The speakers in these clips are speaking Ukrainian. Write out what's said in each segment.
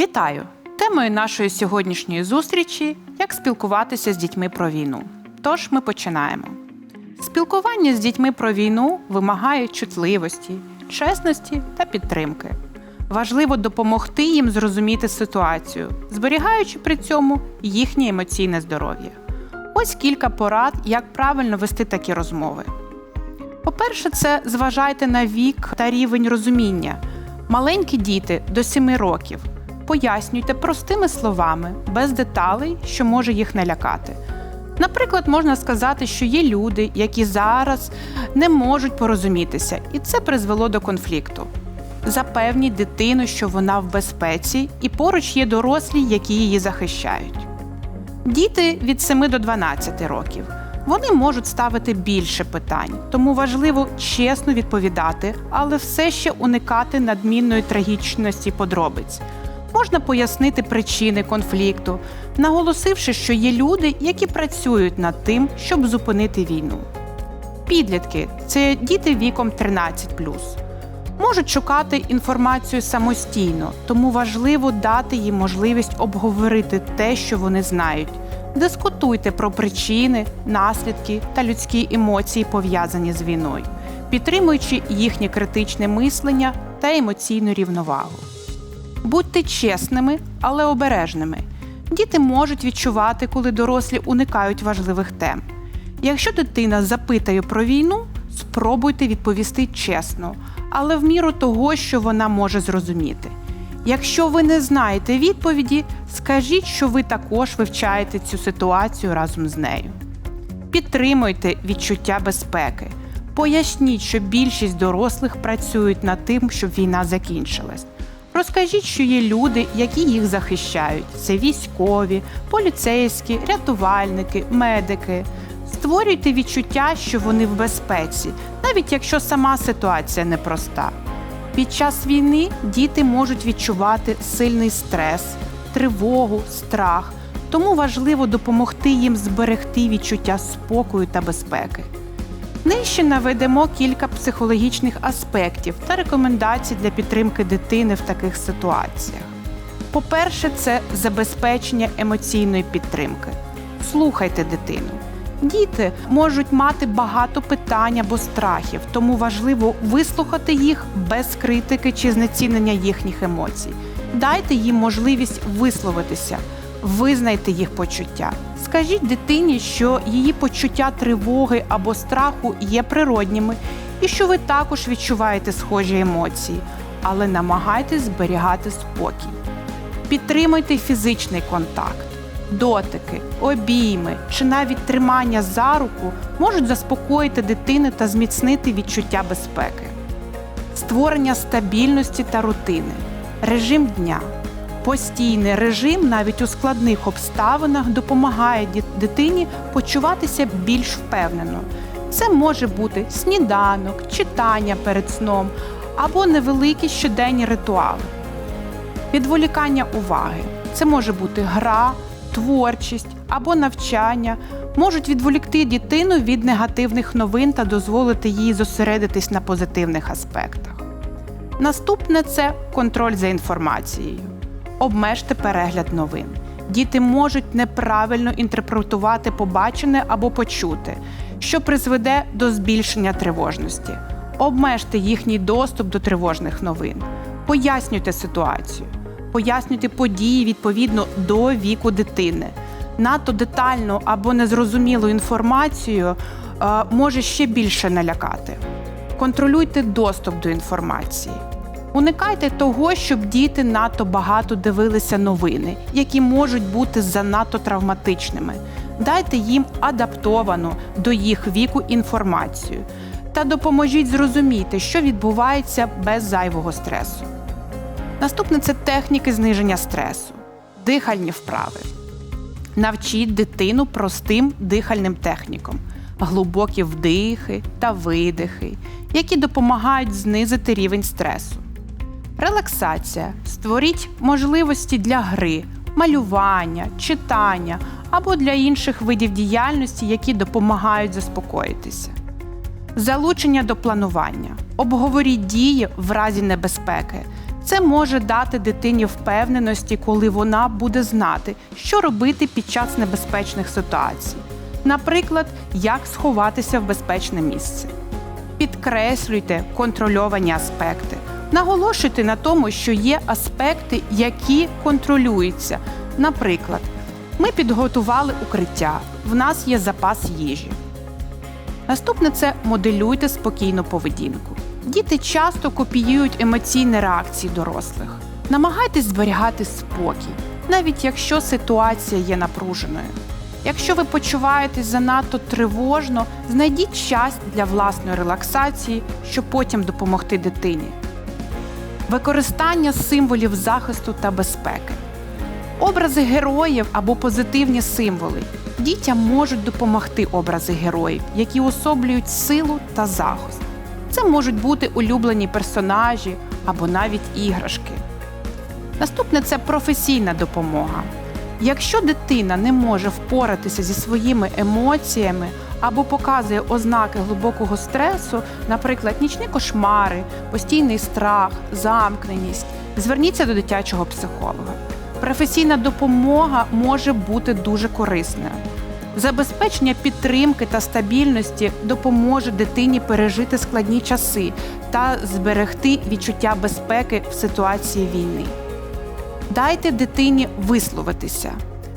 Вітаю! Темою нашої сьогоднішньої зустрічі як спілкуватися з дітьми про війну. Тож ми починаємо. Спілкування з дітьми про війну вимагає чутливості, чесності та підтримки. Важливо допомогти їм зрозуміти ситуацію, зберігаючи при цьому їхнє емоційне здоров'я. Ось кілька порад, як правильно вести такі розмови. По-перше, це зважайте на вік та рівень розуміння. Маленькі діти до 7 років. Пояснюйте простими словами, без деталей, що може їх налякати. Наприклад, можна сказати, що є люди, які зараз не можуть порозумітися, і це призвело до конфлікту. Запевніть дитину, що вона в безпеці, і поруч є дорослі, які її захищають. Діти від 7 до 12 років. Вони можуть ставити більше питань, тому важливо чесно відповідати, але все ще уникати надмінної трагічності подробиць. Можна пояснити причини конфлікту, наголосивши, що є люди, які працюють над тим, щоб зупинити війну. Підлітки це діти віком 13 можуть шукати інформацію самостійно, тому важливо дати їм можливість обговорити те, що вони знають. Дискутуйте про причини, наслідки та людські емоції, пов'язані з війною, підтримуючи їхнє критичне мислення та емоційну рівновагу. Будьте чесними, але обережними. Діти можуть відчувати, коли дорослі уникають важливих тем. Якщо дитина запитає про війну, спробуйте відповісти чесно, але в міру того, що вона може зрозуміти. Якщо ви не знаєте відповіді, скажіть, що ви також вивчаєте цю ситуацію разом з нею. Підтримуйте відчуття безпеки. Поясніть, що більшість дорослих працюють над тим, щоб війна закінчилась. Розкажіть, що є люди, які їх захищають: це військові, поліцейські, рятувальники, медики. Створюйте відчуття, що вони в безпеці, навіть якщо сама ситуація непроста. Під час війни діти можуть відчувати сильний стрес, тривогу, страх, тому важливо допомогти їм зберегти відчуття спокою та безпеки. Нижче наведемо кілька психологічних аспектів та рекомендацій для підтримки дитини в таких ситуаціях. По-перше, це забезпечення емоційної підтримки. Слухайте дитину. Діти можуть мати багато питань або страхів, тому важливо вислухати їх без критики чи знецінення їхніх емоцій. Дайте їм можливість висловитися, визнайте їх почуття. Скажіть дитині, що її почуття тривоги або страху є природніми і що ви також відчуваєте схожі емоції, але намагайтесь зберігати спокій. Підтримуйте фізичний контакт. Дотики, обійми чи навіть тримання за руку можуть заспокоїти дитину та зміцнити відчуття безпеки, створення стабільності та рутини, режим дня. Постійний режим навіть у складних обставинах допомагає дитині почуватися більш впевнено. Це може бути сніданок, читання перед сном або невеликі щоденні ритуали. Відволікання уваги. Це може бути гра, творчість або навчання, можуть відволікти дитину від негативних новин та дозволити їй зосередитись на позитивних аспектах. Наступне це контроль за інформацією. Обмежте перегляд новин. Діти можуть неправильно інтерпретувати побачене або почути, що призведе до збільшення тривожності. Обмежте їхній доступ до тривожних новин. Пояснюйте ситуацію, пояснюйте події відповідно до віку дитини. Надто детальну або незрозумілу інформацію е, може ще більше налякати. Контролюйте доступ до інформації. Уникайте того, щоб діти надто багато дивилися новини, які можуть бути занадто травматичними. Дайте їм адаптовану до їх віку інформацію та допоможіть зрозуміти, що відбувається без зайвого стресу. Наступне це техніки зниження стресу, дихальні вправи. Навчіть дитину простим дихальним технікам, глибокі вдихи та видихи, які допомагають знизити рівень стресу. Релаксація. Створіть можливості для гри, малювання, читання або для інших видів діяльності, які допомагають заспокоїтися. Залучення до планування. Обговоріть дії в разі небезпеки. Це може дати дитині впевненості, коли вона буде знати, що робити під час небезпечних ситуацій. Наприклад, як сховатися в безпечне місце. Підкреслюйте контрольовані аспекти. Наголошуйте на тому, що є аспекти, які контролюються. Наприклад, ми підготували укриття, в нас є запас їжі. Наступне це моделюйте спокійну поведінку. Діти часто копіюють емоційні реакції дорослих. Намагайтесь зберігати спокій, навіть якщо ситуація є напруженою. Якщо ви почуваєтесь занадто тривожно, знайдіть час для власної релаксації, щоб потім допомогти дитині. Використання символів захисту та безпеки. Образи героїв або позитивні символи. Дітям можуть допомогти образи героїв, які особлюють силу та захист. Це можуть бути улюблені персонажі або навіть іграшки. Наступне це професійна допомога. Якщо дитина не може впоратися зі своїми емоціями або показує ознаки глибокого стресу, наприклад, нічні кошмари, постійний страх, замкненість, зверніться до дитячого психолога. Професійна допомога може бути дуже корисною. Забезпечення підтримки та стабільності допоможе дитині пережити складні часи та зберегти відчуття безпеки в ситуації війни. Дайте дитині висловитися,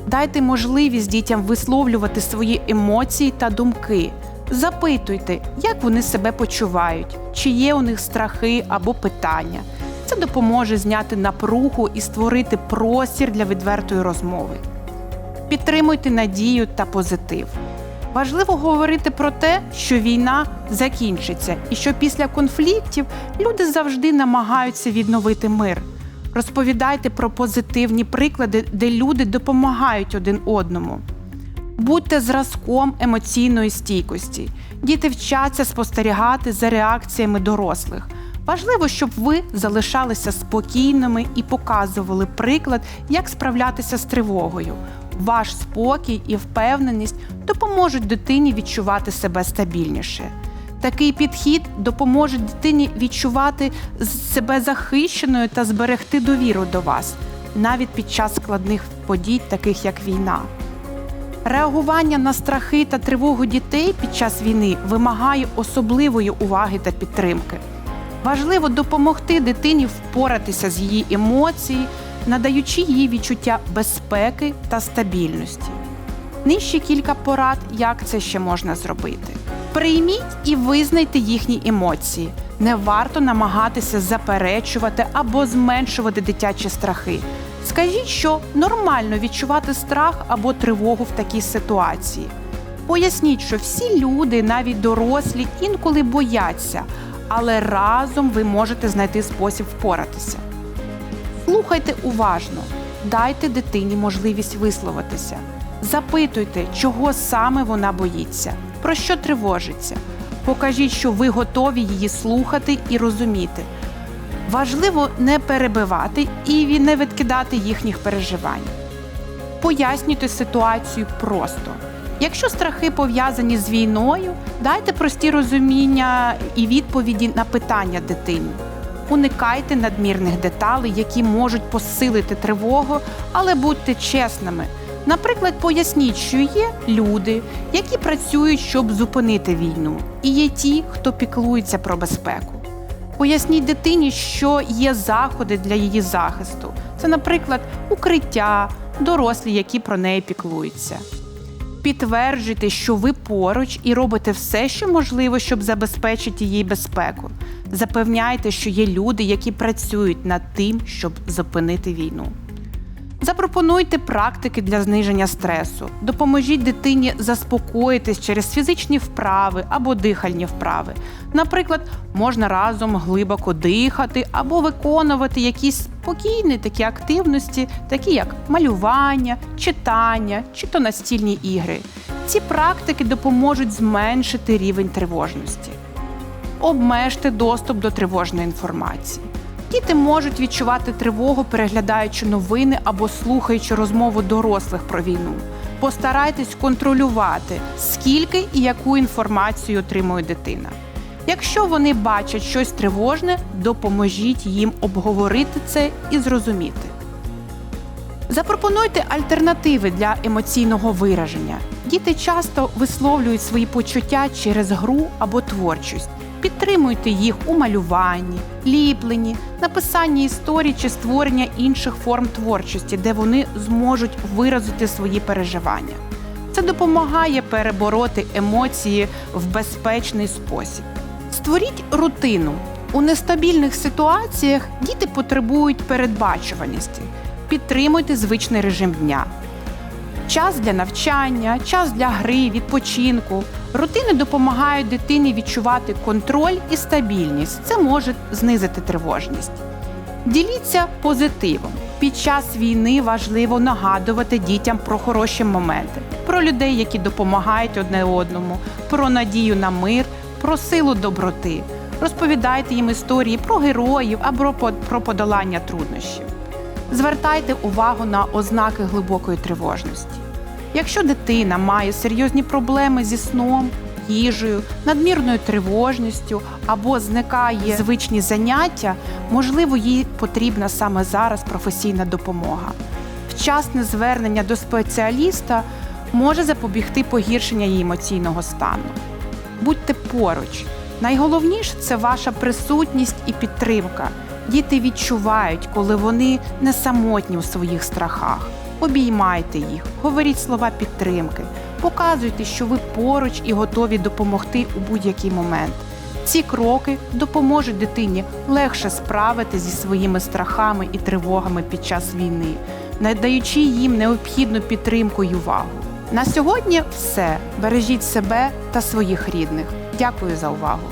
дайте можливість дітям висловлювати свої емоції та думки. Запитуйте, як вони себе почувають, чи є у них страхи або питання. Це допоможе зняти напругу і створити простір для відвертої розмови. Підтримуйте надію та позитив. Важливо говорити про те, що війна закінчиться, і що після конфліктів люди завжди намагаються відновити мир. Розповідайте про позитивні приклади, де люди допомагають один одному. Будьте зразком емоційної стійкості. Діти вчаться спостерігати за реакціями дорослих. Важливо, щоб ви залишалися спокійними і показували приклад, як справлятися з тривогою. Ваш спокій і впевненість допоможуть дитині відчувати себе стабільніше. Такий підхід допоможе дитині відчувати себе захищеною та зберегти довіру до вас, навіть під час складних подій, таких як війна. Реагування на страхи та тривогу дітей під час війни вимагає особливої уваги та підтримки. Важливо допомогти дитині впоратися з її емоцій, надаючи їй відчуття безпеки та стабільності. Нижче кілька порад, як це ще можна зробити. Прийміть і визнайте їхні емоції. Не варто намагатися заперечувати або зменшувати дитячі страхи. Скажіть, що нормально відчувати страх або тривогу в такій ситуації. Поясніть, що всі люди, навіть дорослі, інколи бояться, але разом ви можете знайти спосіб впоратися. Слухайте уважно, дайте дитині можливість висловитися. Запитуйте, чого саме вона боїться, про що тривожиться. Покажіть, що ви готові її слухати і розуміти. Важливо не перебивати і не відкидати їхніх переживань. Пояснюйте ситуацію просто. Якщо страхи пов'язані з війною, дайте прості розуміння і відповіді на питання дитині. Уникайте надмірних деталей, які можуть посилити тривогу, але будьте чесними. Наприклад, поясніть, що є люди, які працюють, щоб зупинити війну, і є ті, хто піклується про безпеку. Поясніть дитині, що є заходи для її захисту. Це, наприклад, укриття, дорослі, які про неї піклуються. Підтверджуйте, що ви поруч і робите все, що можливо, щоб забезпечити їй безпеку. Запевняйте, що є люди, які працюють над тим, щоб зупинити війну. Запропонуйте практики для зниження стресу. Допоможіть дитині заспокоїтись через фізичні вправи або дихальні вправи. Наприклад, можна разом глибоко дихати або виконувати якісь спокійні такі активності, такі як малювання, читання чи то настільні ігри. Ці практики допоможуть зменшити рівень тривожності. Обмежте доступ до тривожної інформації. Діти можуть відчувати тривогу, переглядаючи новини або слухаючи розмову дорослих про війну. Постарайтесь контролювати, скільки і яку інформацію отримує дитина. Якщо вони бачать щось тривожне, допоможіть їм обговорити це і зрозуміти. Запропонуйте альтернативи для емоційного вираження. Діти часто висловлюють свої почуття через гру або творчість. Підтримуйте їх у малюванні, ліпленні, написанні історій чи створення інших форм творчості, де вони зможуть виразити свої переживання. Це допомагає перебороти емоції в безпечний спосіб. Створіть рутину. У нестабільних ситуаціях діти потребують передбачуваності. Підтримуйте звичний режим дня. Час для навчання, час для гри, відпочинку. Рутини допомагають дитині відчувати контроль і стабільність. Це може знизити тривожність. Діліться позитивом. Під час війни важливо нагадувати дітям про хороші моменти, про людей, які допомагають одне одному, про надію на мир, про силу доброти. Розповідайте їм історії про героїв або про- подолання труднощів. Звертайте увагу на ознаки глибокої тривожності. Якщо дитина має серйозні проблеми зі сном, їжею, надмірною тривожністю або зникає звичні заняття, можливо, їй потрібна саме зараз професійна допомога. Вчасне звернення до спеціаліста може запобігти погіршення її емоційного стану. Будьте поруч. Найголовніше це ваша присутність і підтримка. Діти відчувають, коли вони не самотні у своїх страхах. Обіймайте їх, говоріть слова підтримки, показуйте, що ви поруч і готові допомогти у будь-який момент. Ці кроки допоможуть дитині легше справити зі своїми страхами і тривогами під час війни, надаючи їм необхідну підтримку й увагу. На сьогодні все. Бережіть себе та своїх рідних. Дякую за увагу.